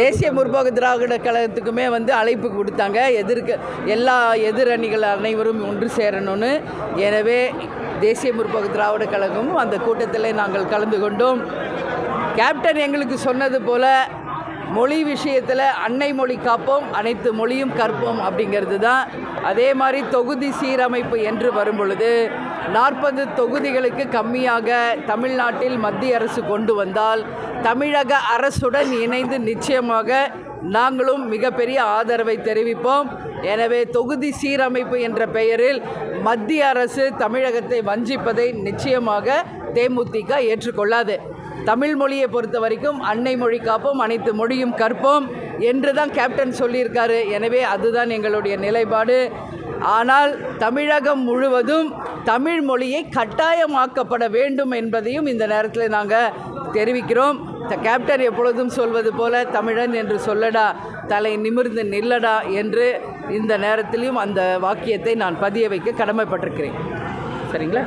தேசிய முற்போக்கு திராவிட கழகத்துக்குமே வந்து அழைப்பு கொடுத்தாங்க. எதிர்க்க எல்லா எதிரணிகள் அனைவரும் ஒன்று சேரணும்னு. எனவே தேசிய முற்போக்கு திராவிட கழகமும் அந்த கூட்டத்தில் நாங்கள் கலந்து கொண்டோம். கேப்டன் எங்களுக்கு சொன்னது போல மொழி விஷயத்தில் அன்னை மொழி காப்போம் அனைத்து மொழியும் கற்போம் அப்படிங்கிறது தான். அதே மாதிரி தொகுதி சீரமைப்பு என்று வரும் பொழுது நாற்பது தொகுதிகளுக்கு கம்மியாக தமிழ்நாட்டில் மத்திய அரசு கொண்டு வந்தால் தமிழக அரசுடன் இணைந்து நிச்சயமாக நாங்களும் மிகப்பெரிய ஆதரவை தெரிவிப்போம். எனவே தொகுதி சீரமைப்பு என்ற பெயரில் மத்திய அரசு தமிழகத்தை வஞ்சிப்பதை நிச்சயமாக தேமுதிக ஏற்றுக்கொள்ளாது. தமிழ் மொழியை பொறுத்த வரைக்கும் அன்னை மொழி காப்போம் அனைத்து மொழியும் கற்போம் என்று தான் கேப்டன் சொல்லியிருக்காரு. எனவே அதுதான் எங்களுடைய நிலைப்பாடு. ஆனால் தமிழகம் முழுவதும் தமிழ் மொழியை கட்டாயமாக்கப்பட வேண்டும் என்பதையும் இந்த நேரத்தில் நாங்கள் தெரிவிக்கிறோம். த- கேப்டன் எப்பொழுதும் சொல்வது போல தமிழன் என்று சொல்லடா தலை நிமிர்ந்து நில்லடா என்று இந்த நேரத்திலையும் அந்த வாக்கியத்தை நான் பதிய வைக்க கடமைப்பட்டிருக்கிறேன். சரிங்களா?